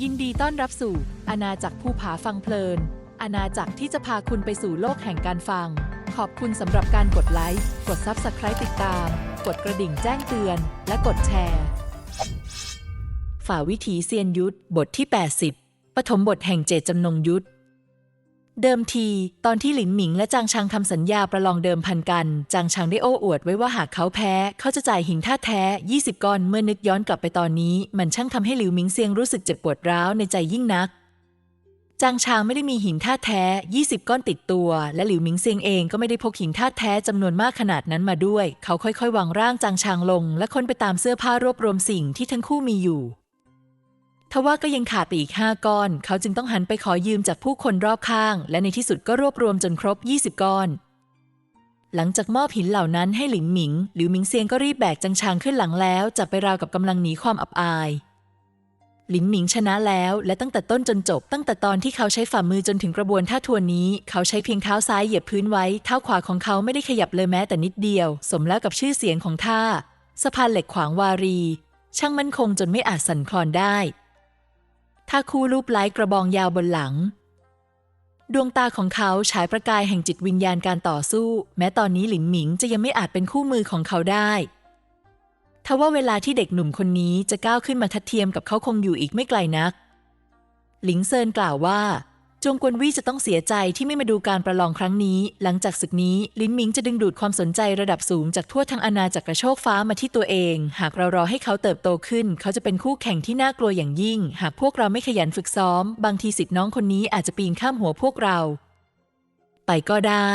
ยินดีต้อนรับสู่อาณาจักรภูผาฟังเพลิน อาณาจักรที่จะพาคุณไปสู่โลกแห่งการฟัง ขอบคุณสำหรับการกดไลค์ กด Subscribe ติดตาม กดกระดิ่งแจ้งเตือน และกดแชร์ ฝ่าวิถีเซียนยุทธบทที่ 80 ปฐมบทแห่งเจตจำนงยุทธ เดิมที ตอนที่หลินหมิงและจางชางทำสัญญาประลองเดิมพันกัน จางชางได้โอ้อวดไว้ว่าหากเขาแพ้ เขาจะจ่ายหินท่าแท้ 20 ก้อนเมื่อนึกย้อนกลับไปตอนนี้ มันช่างทำให้หลิวหมิงเซียงรู้สึกเจ็บปวดร้าวในใจยิ่งนัก จางชางไม่ได้มีหินท่าแท้ 20 ก้อนติดตัว และหลิวหมิงเซียงเองก็ไม่ได้พกหินท่าแท้จำนวนมากขนาดนั้นมาด้วย เขาค่อยๆวางร่างจางชางลง และค้นไปตามเสื้อผ้ารวบรวมสิ่งที่ทั้งคู่มีอยู่ ทว่าก็ยังขาดไปอีกห้าก้อน เขาจึงต้องหันไปขอยืมจากผู้คนรอบข้าง และในที่สุดก็รวบรวมจนครบ 20 ก้อน หลังจากมอบหินเหล่านั้นให้หลินหมิง หลิวหมิงเซียงก็รีบแบกจังชางขึ้นหลังแล้วจับไปราวกับกำลังหนีความอับอาย หลินหมิงชนะแล้ว และตั้งแต่ต้นจนจบ ตั้งแต่ตอนที่เขาใช้ฝ่ามือจนถึงกระบวนท่าทวนนี้ เขาใช้เพียงเท้าซ้ายเหยียบพื้นไว้เท้าขวาของเขาไม่ได้ขยับเลยแม้แต่นิดเดียว สมแล้วกับชื่อเสียงของท่าสะพานเหล็กขวางวารี ช่างมั่นคงจนไม่อาจสั่นคลอนได้ ท่าคู่รูปไล้กระบองยาวบนหลัง ดวงตาของเขาฉายประกายแห่งจิตวิญญาณการต่อสู้ แม้ตอนนี้หลินหมิงจะยังไม่อาจเป็นคู่มือของเขาได้ทว่าเวลาที่เด็กหนุ่มคนนี้จะก้าวขึ้นมาทัดเทียมกับเขาคงอยู่อีกไม่ไกลนัก หลิงเซินกล่าวว่า จงกวนวี่จะต้องเสียใจที่ไม่มาดูการประลองครั้งนี้ หลังจากศึกนี้ ลินหมิงจะดึงดูดความสนใจระดับสูงจากทั่วทั้งอาณาจักรโชคฟ้ามาที่ตัวเอง หากเรารอให้เขาเติบโตขึ้น เขาจะเป็นคู่แข่งที่น่ากลัวอย่างยิ่ง หากพวกเราไม่ขยันฝึกซ้อม บางทีสิทธิ์น้องคนนี้อาจจะปีนข้ามหัวพวกเรา ไปก็ได้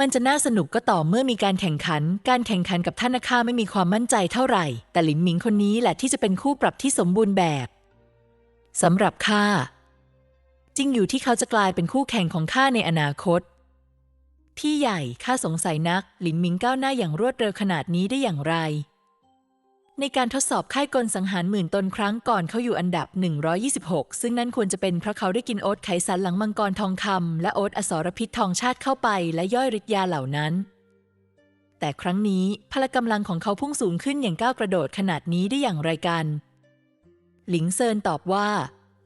มันจะน่าสนุกก็ต่อเมื่อมีการแข่งขัน การแข่งขันกับท่านอาคาไม่มีความมั่นใจเท่าไหร่ แต่หลินหมิงคนนี้แหละที่จะเป็นคู่ปรับที่สมบูรณ์แบบสำหรับข้า จริงอยู่ที่เขาจะกลายเป็นคู่แข่งของข้าในอนาคต พี่ใหญ่ข้าสงสัยนัก หลินหมิงก้าวหน้าอย่างรวดเร็วขนาดนี้ได้อย่างไร ในการทดสอบค่ายกลสังหารหมื่นตนครั้งก่อนเขาอยู่อันดับ 126 ซึ่งนั่นควรจะเป็นเพราะเขาได้กินโอ๊ตไขสันหลังมังกรทองคำและโอ๊ตอสรพิษทองชาติเข้าไปและย่อยฤทธิ์ยาเหล่านั้น แต่ครั้งนี้พละกำลังของเขาพุ่งสูงขึ้นอย่างก้าวกระโดดขนาดนี้ได้อย่างไรกัน หลิงเซินตอบว่า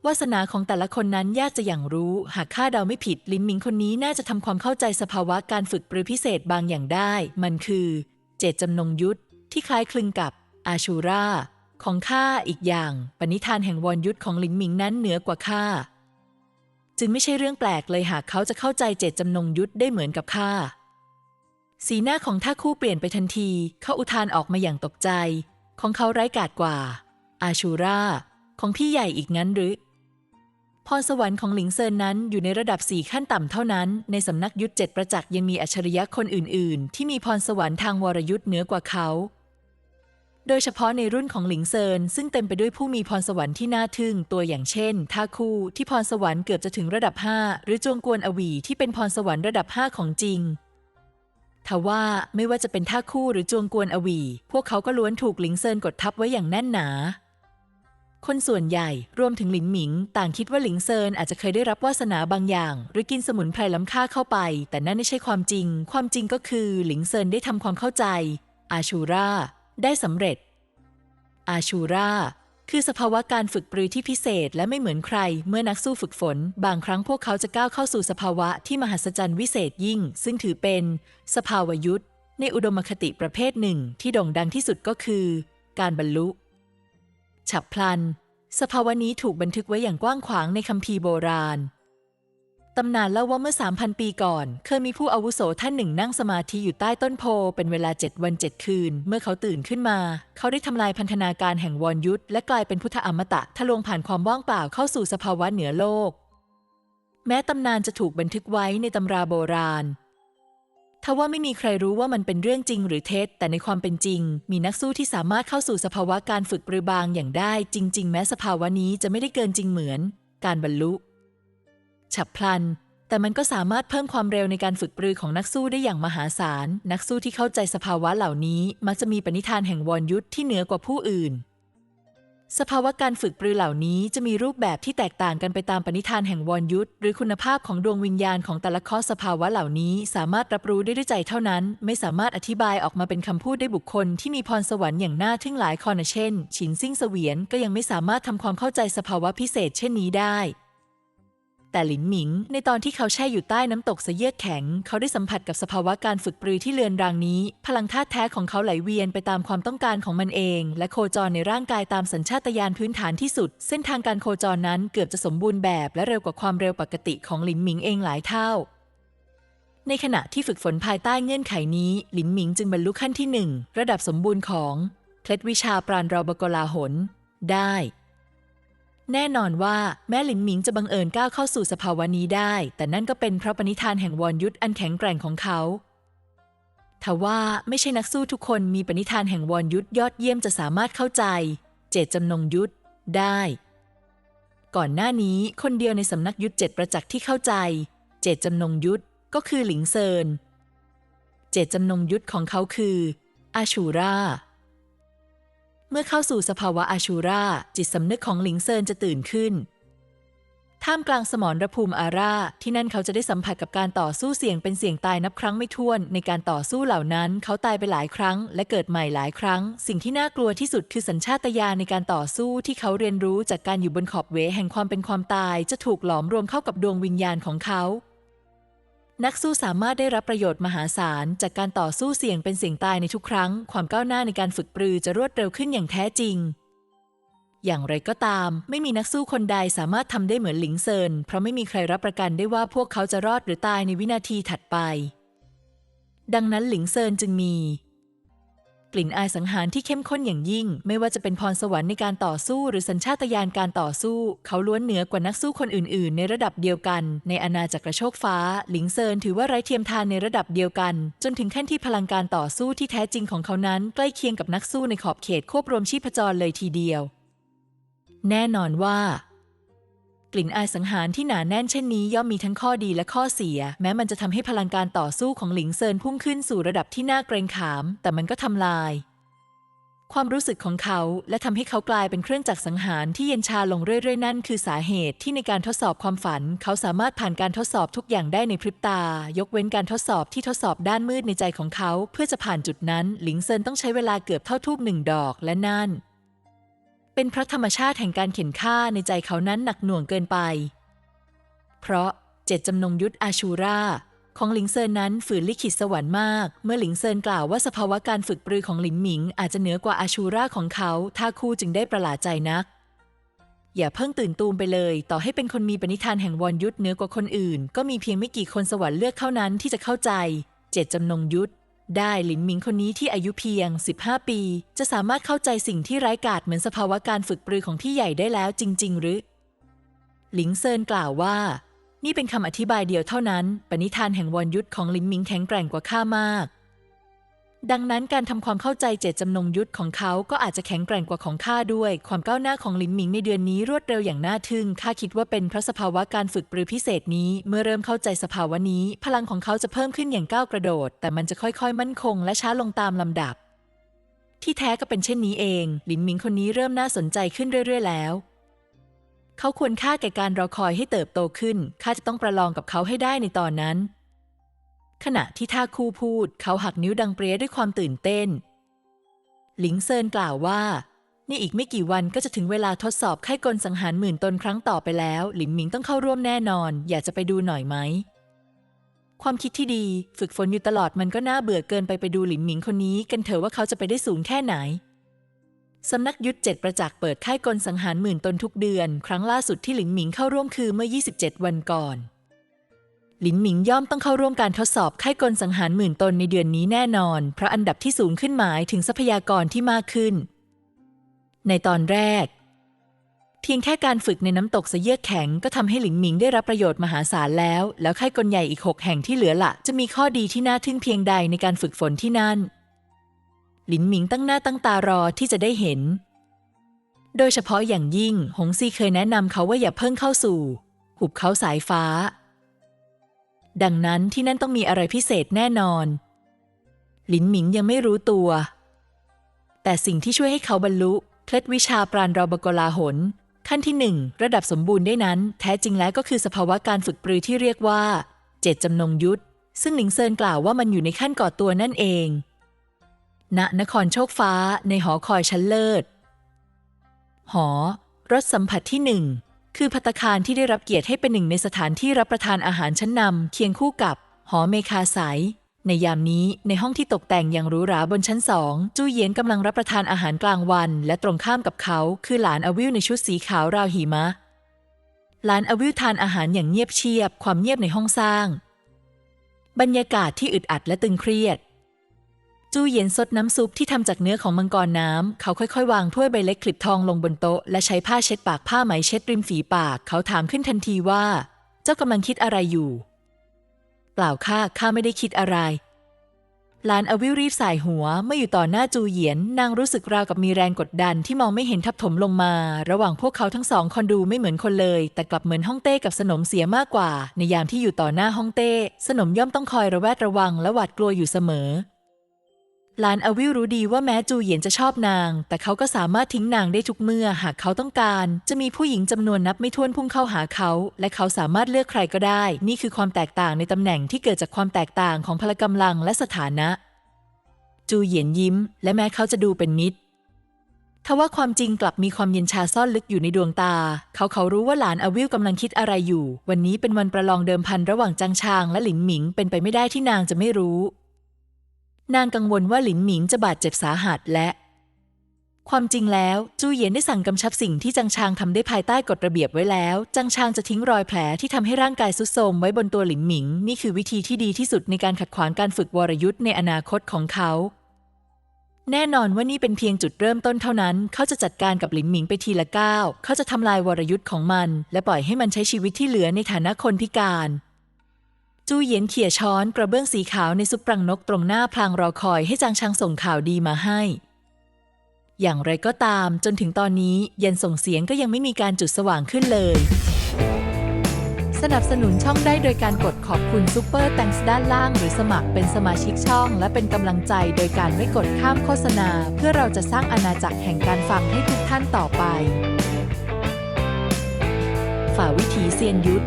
วาสนาของแต่ละคนนั้นยากจะอย่างรู้ หากข้าเดาไม่ผิด ลินหมิงคนนี้น่าจะทำความเข้าใจสภาวะการฝึกปรือพิเศษบางอย่างได้ มันคือ เจตจำนงยุทธที่คล้ายคลึงกับอาชูราของข้าอีกอย่าง ปณิธานแห่งวรยุทธของลินหมิงนั้นเหนือกว่าข้าจึงไม่ใช่เรื่องแปลกเลยหากเขาจะเข้าใจเจตจำนงยุทธได้เหมือนกับข้าสีหน้าของท่าคู่เปลี่ยนไปทันที เขาอุทานออกมาอย่างตกใจ ของเขาไร้กาจกว่า อาชูราของพี่ใหญ่อีกงั้นหรือ พรสวรรค์ของหลิงเซินนั้นอยู่ในระดับสี่ขั้นต่ำเท่านั้น ในสำนักยุทธเจ็ดประจักษ์ยังมีอัจฉริยะคนอื่น ๆ ที่มีพรสวรรค์ทางวรยุทธ์เหนือกว่าเขา โดยเฉพาะในรุ่นของหลิงเซินซึ่งเต็มไปด้วยผู้มีพรสวรรค์ที่น่าทึ่งตัวอย่างเช่นท่าคู่ที่พรสวรรค์เกือบจะถึงระดับ 5 หรือจวงกวนอวีที่เป็นพรสวรรค์ระดับ 5 ของจริงทว่าไม่ว่าจะเป็นท่าคู่หรือจวงกวนอวี พวกเขาก็ล้วนถูกหลิงเซินกดทับไว้อย่างแน่นหนา คนส่วนใหญ่รวมถึงหลินหมิง ต่างคิดว่าหลิงเซินอาจจะเคยได้รับวาสนาบางอย่าง หรือกินสมุนไพรล้ำค่าเข้าไป แต่นั่นไม่ใช่ความจริง ความจริงก็คือหลิงเซินได้ทำความเข้าใจ อาชูราได้สำเร็จ อาชูราคือสภาวะการฝึกปรือที่พิเศษและไม่เหมือนใคร เมื่อนักสู้ฝึกฝน บางครั้งพวกเขาจะก้าวเข้าสู่สภาวะที่มหัศจรรย์วิเศษยิ่ง ซึ่งถือเป็น สภาวยุทธในอุดมคติประเภทหนึ่ง ที่โด่งดังที่สุดก็คือ การบรรลุ ฉับพลัน สภาวะนี้ถูกบันทึกไว้อย่างกว้างขวางในคัมภีร์โบราณ ตำนานเล่าว่าเมื่อ 3,000 ปีก่อน เคยมีผู้อาวุโสท่านหนึ่งนั่งสมาธิอยู่ใต้ต้นโพ เป็นเวลา 7 วัน 7 คืน เมื่อเขาตื่นขึ้นมา เขาได้ทำลายพันธนาการแห่งวรยุทธและกลายเป็นพุทธอมตะทะลวงผ่านความว่างเปล่าเข้าสู่สภาวะเหนือโลก แม้ตำนานจะถูกบันทึกไว้ในตำราโบราณ ทว่าไม่มีใครรู้ว่ามันเป็นเรื่องจริงหรือเท็จแต่ในความเป็นจริง มีนักสู้ที่สามารถเข้าสู่สภาวะการฝึกปรือบางอย่างได้ จริง ๆ แม้สภาวะนี้จะไม่ได้เกินจริงเหมือน การบรรลุ ฉับพลัน แต่มันก็สามารถเพิ่มความเร็วในการฝึกปรือของนักสู้ได้อย่างมหาศาล นักสู้ที่เข้าใจสภาวะเหล่านี้ มักจะมีปณิธานแห่งวรยุทธที่เหนือกว่าผู้อื่น สภาวะการฝึกปรือเหล่านี้จะมีรูปแบบที่แตกต่างกันไปตามปณิธานแห่งวรยุทธหรือคุณภาพของดวงวิญญาณของแต่ละข้อสภาวะเหล่านี้ สามารถรับรู้ได้ด้วยใจเท่านั้น ไม่สามารถอธิบายออกมาเป็นคำพูดได้บุคคลที่มีพรสวรรค์อย่างน่าทึ่งหลายคนเช่น ฉินซิ่งเสวียนก็ยังไม่สามารถทำความเข้าใจสภาวะพิเศษเช่นนี้ได้ แต่หลินหมิง ในตอนที่เขาแช่อยู่ใต้น้ำตกเสเยือกแข็ง เขาได้สัมผัสกับสภาวะการฝึกปรือที่เลือนรางนี้ พลังธาตุแท้ของเขาไหลเวียนไปตามความต้องการของมันเอง และโคจรในร่างกายตามสัญชาตญาณพื้นฐานที่สุด เส้นทางการโคจรนั้นเกือบจะสมบูรณ์แบบและเร็วกว่าความเร็วปกติของหลินหมิงเองหลายเท่าในขณะที่ฝึกฝนภายใต้เงื่อนไขนี้ หลินหมิงจึงบรรลุขั้นที่หนึ่งระดับสมบูรณ์ของ เคล็ดวิชาปราณรอบกลาหน ได้ แน่นอนว่าแม้หลินหมิงจะบังเอิญก้าวเข้าสู่สภาวะนี้ได้ แต่นั่นก็เป็นเพราะปณิธานแห่งวรยุทธอันแข็งแกร่งของเขาทว่าไม่ใช่นักสู้ทุกคนมีปณิธานแห่งวรยุทธยอดเยี่ยมจะสามารถเข้าใจ เจตจำนงยุทธได้ ก่อนหน้านี้คนเดียวในสำนักยุทธเจ็ดประจักษ์ที่เข้าใจ เจตจำนงยุทธก็คือหลิงเซิน เจตจำนงยุทธของเขาคืออาชูรา เมื่อเข้าสู่สภาวะอาชูราจิตสำนึกของหลิงเซินจะตื่นขึ้น ท่ามกลางสมรภูมิอาราที่นั่นเขาจะได้สัมผัสกับการต่อสู้เสี่ยงเป็นเสี่ยงตายนับครั้งไม่ถ้วน ในการต่อสู้เหล่านั้น เขาตายไปหลายครั้ง และเกิดใหม่หลายครั้ง สิ่งที่น่ากลัวที่สุดคือสัญชาตญาณในการต่อสู้ที่เขาเรียนรู้จากการอยู่บนขอบเวแห่งความเป็นความตาย จะถูกหลอมรวมเข้ากับดวงวิญญาณของเขา นักสู้สามารถได้รับประโยชน์มหาศาล จากการต่อสู้เสี่ยงเป็นเสี่ยงตายในทุกครั้ง ความก้าวหน้าในการฝึกปรือจะรวดเร็วขึ้นอย่างแท้จริง อย่างไรก็ตาม ไม่มีนักสู้คนใดสามารถทำได้เหมือนหลิงเซิน เพราะไม่มีใครรับประกันได้ว่าพวกเขาจะรอดหรือตายในวินาทีถัดไป ดังนั้นหลิงเซินจึงมี กลิ่นอายสังหารที่เข้มข้นอย่างยิ่ง ไม่ว่าจะเป็นพรสวรรค์ในการต่อสู้หรือสัญชาตญาณการต่อสู้ เขาล้วนเหนือกว่านักสู้คนอื่น ๆ ในระดับเดียวกัน ในอาณาจักรโชคฟ้า หลิงเซินถือว่าไร้เทียมทานในระดับเดียวกัน จนถึงขั้นที่พลังการต่อสู้ที่แท้จริงของเขานั้น ใกล้เคียงกับนักสู้ในขอบเขตควบรวมชีพจรเลยทีเดียว แน่นอนว่า กลิ่นอายสังหารที่หนาแน่นเช่นนี้ย่อมมีทั้งข้อดีและข้อเสีย แม้มันจะทำให้พลังการต่อสู้ของหลิงเซินพุ่งขึ้นสู่ระดับที่น่าเกรงขาม แต่มันก็ทำลาย ความรู้สึกของเขาและทำให้เขากลายเป็นเครื่องจักรสังหารที่เย็นชาลงเรื่อยๆ นั่นคือสาเหตุที่ในการทดสอบความฝัน เขาสามารถผ่านการทดสอบทุกอย่างได้ในพริบตา ยกเว้นการทดสอบที่ทดสอบด้านมืดในใจของเขา เพื่อจะผ่านจุดนั้น หลิงเซินต้องใช้เวลาเกือบเท่าทูบหนึ่งดอกและนั่น เป็นเพราะธรรมชาติแห่งการเข็นฆ่าในใจเขานั้นหนักหน่วงเกินไป เพราะเจตจำนงยุทธอาชูราของหลิงเซินนั้นฝืนลิขิตสวรรค์มาก เมื่อหลิงเซินกล่าวว่าสภาวะการฝึกปรือของหลินหมิง อาจจะเหนือกว่าอาชูราของเขาท่าคู่จึงได้ประหลาดใจนัก อย่าเพิ่งตื่นตูมไปเลย ต่อให้เป็นคนมีปณิธานแห่งวรยุทธเหนือกว่าคนอื่น ก็มีเพียงไม่กี่คนสวรรค์เลือกเท่านั้นที่จะเข้าใจ เจตจำนงยุทธ ได้หลินหมิงคนนี้ที่อายุเพียง 15 ปี จะสามารถเข้าใจสิ่งที่ไร้กาศเหมือนสภาวะการฝึกปรือของพี่ใหญ่ได้แล้วจริง ๆ หรือ หลิงเซินกล่าวว่า นี่เป็นคำอธิบายเดียวเท่านั้น ปณิธานแห่งวอนยุทธของหลินหมิงแข็งแกร่งกว่าข้ามาก ดังนั้นการทำความเข้าใจเจตจำนงยุทธของเขาก็อาจจะแข็งแกร่งกว่าของข้าด้วย ความก้าวหน้าของหลินหมิงในเดือนนี้รวดเร็วอย่างน่าทึ่งข้าคิดว่าเป็นเพราะสภาวะการฝึกปรือพิเศษนี้ เมื่อเริ่มเข้าใจสภาวะนี้ พลังของเขาจะเพิ่มขึ้นอย่างก้าวกระโดด แต่มันจะค่อยๆ มั่นคง และช้าลงตามลำดับ ที่แท้ก็เป็นเช่นนี้เองหลินหมิงคนนี้เริ่มน่าสนใจขึ้นเรื่อย ๆ แล้ว เขาควรค่าแก่การรอคอยให้เติบโตขึ้นข้าจะต้องประลองกับเขาให้ได้ในตอนนั้น ขณะที่ท่าคู่พูดเขาหักนิ้วดังเปรี้ยด้วยความตื่นเต้น หลิงเซินกล่าวว่า นี่อีกไม่กี่วันก็จะถึงเวลาทดสอบไข้กลสังหารหมื่นตนครั้งต่อไปแล้ว หลินหมิงต้องเข้าร่วมแน่นอน อยากจะไปดูหน่อยไหม ความคิดที่ดี ฝึกฝนอยู่ตลอดมันก็น่าเบื่อเกินไปไปดูหลินหมิงคนนี้ กันเถอะว่าเขาจะไปได้สูงแค่ไหนสำนักยุทธเจ็ดประจักษ์เปิดค่ายกลสังหารหมื่นตนทุกเดือน ครั้งล่าสุดที่หลินหมิงเข้าร่วมคือเมื่อ 27 วันก่อน หลินหมิงย่อมต้องเข้าร่วมการทดสอบค่ายกลสังหารหมื่นตนในเดือนนี้แน่นอน เพราะอันดับที่สูงขึ้นหมายถึงทรัพยากรที่มากขึ้น ในตอนแรก เพียงแค่การฝึกในน้ำตกเสเยือกแข็งก็ทำให้หลินหมิงได้รับประโยชน์มหาศาลแล้ว แล้วค่ายกลใหญ่อีกหกแห่งที่เหลือละจะมีข้อดีที่น่าทึ่งเพียงใดในการฝึกฝนที่นั่น หลินหมิงตั้งหน้าตั้งตารอที่จะได้เห็น โดยเฉพาะอย่างยิ่งหงซีเคยแนะนำเขาว่าอย่าเพิ่งเข้าสู่ หุบเขาสายฟ้า ดังนั้นที่นั่นต้องมีอะไรพิเศษแน่นอน หลินหมิงยังไม่รู้ตัว แต่สิ่งที่ช่วยให้เขาบรรลุเคล็ดวิชาปราณรอบกลาหน ขั้นที่หนึ่งระดับสมบูรณ์ได้นั้น แท้จริงแล้วก็คือสภาวะการฝึกปรือที่เรียกว่า เจตจำนงยุทธซึ่งหลิงเซินกล่าวว่ามันอยู่ในขั้นก่อตัวนั่นเอง ณนครโชคฟ้าในหอคอยชั้นเลิศ หอรสสัมผัสที่หนึ่ง คือพัตตาคารที่ได้รับเกียรติให้เป็นหนึ่งในสถานที่รับประทานอาหารชั้นนำเคียงคู่กับ หอเมคาสายในยามนี้ในห้องที่ตกแต่งอย่างหรูหราบนชั้นสองจู้เยียนกำลังรับประทานอาหารกลางวัน และตรงข้ามกับเขา คือหลานอวิวในชุดสีขาวราวหิมะ หลานอวิวทานอาหารอย่างเงียบเชียบ ความเงียบในห้องสร้าง บรรยากาศที่อึดอัดและตึงเครียด จู้เย็นซดน้ำซุปที่ทำจากเนื้อของมังกรน้ำ เขาค่อยๆ วางถ้วยใบเล็กคลิปทองลงบนโต๊ะ และใช้ผ้าเช็ดปากผ้าไหมเช็ดริมฝีปาก เขาถามขึ้นทันทีว่า เจ้ากำลังคิดอะไรอยู่ เปล่าค่ะข้าไม่ได้คิดอะไรหลานอวิวรีบสายหัวเมื่ออยู่ต่อหน้าจูเหยียนนางรู้สึกราวกับมีแรงกดดันที่มองไม่เห็นทับถมลงมา ระหว่างพวกเขาทั้งสองคอนดูไม่เหมือนคนเลย แต่กลับเหมือนฮ่องเต้กับสนมเสียมากกว่า ในยามที่อยู่ต่อหน้าฮ่องเต้ สนมย่อมต้องคอยระแวดระวังและหวาดกลัวอยู่เสมอ หลานอวิวรู้ดีว่าแม้จูเหยียนจะชอบนาง แต่เขาก็สามารถทิ้งนางได้ทุกเมื่อหากเขาต้องการ จะมีผู้หญิงจำนวนนับไม่ถ้วนพุ่งเข้าหาเขา และเขาสามารถเลือกใครก็ได้ นี่คือความแตกต่างในตำแหน่งที่เกิดจากความแตกต่างของพละกำลังและสถานะ จูเหยียนยิ้ม และแม้เขาจะดูเป็นมิตรทว่าความจริงกลับมีความเย็นชาซ่อนลึกอยู่ในดวงตา เขาเขารู้ว่าหลานอวิวกำลังคิดอะไรอยู่ วันนี้เป็นวันประลองเดิมพันระหว่างจางชางและหลินหมิงเป็นไปไม่ได้ที่นางจะไม่รู้ นางกังวลว่าหลินหมิงจะบาดเจ็บสาหัสและ ความจริงแล้วจูเหยียนได้สั่งกำชับสิ่งที่จังชางทำได้ภายใต้กฎระเบียบไว้แล้ว จังชางจะทิ้งรอยแผลที่ทำให้ร่างกายสุดโทรมไว้บนตัวหลินหมิง นี่คือวิธีที่ดีที่สุดในการขัดขวางการฝึกวรยุทธ์ในอนาคตของเขา แน่นอนว่านี่เป็นเพียงจุดเริ่มต้นเท่านั้น เขาจะจัดการกับหลินหมิงไปทีละก้าวเขาจะทำลายวรยุทธ์ของมัน และปล่อยให้มันใช้ชีวิตที่เหลือในฐานะคนพิการ จูเหยียนเขี่ยช้อนกระเบื้องสีขาวในซุปปรังนกตรงหน้าพลางรอคอยให้จางชางส่งข่าวดีมาให้ อย่างไรก็ตามจนถึงตอนนี้ยันส่งเสียงก็ยังไม่มีการจุดสว่างขึ้นเลย สนับสนุนช่องได้โดยการกดขอบคุณซูเปอร์แตงส์ด้านล่าง หรือสมัครเป็นสมาชิกช่อง และเป็นกำลังใจโดยการไม่กดข้ามโฆษณา เพื่อเราจะสร้างอาณาจักรแห่งการฟังให้ทุกท่านต่อไป ฝ่าวิถีเซียนยุทธ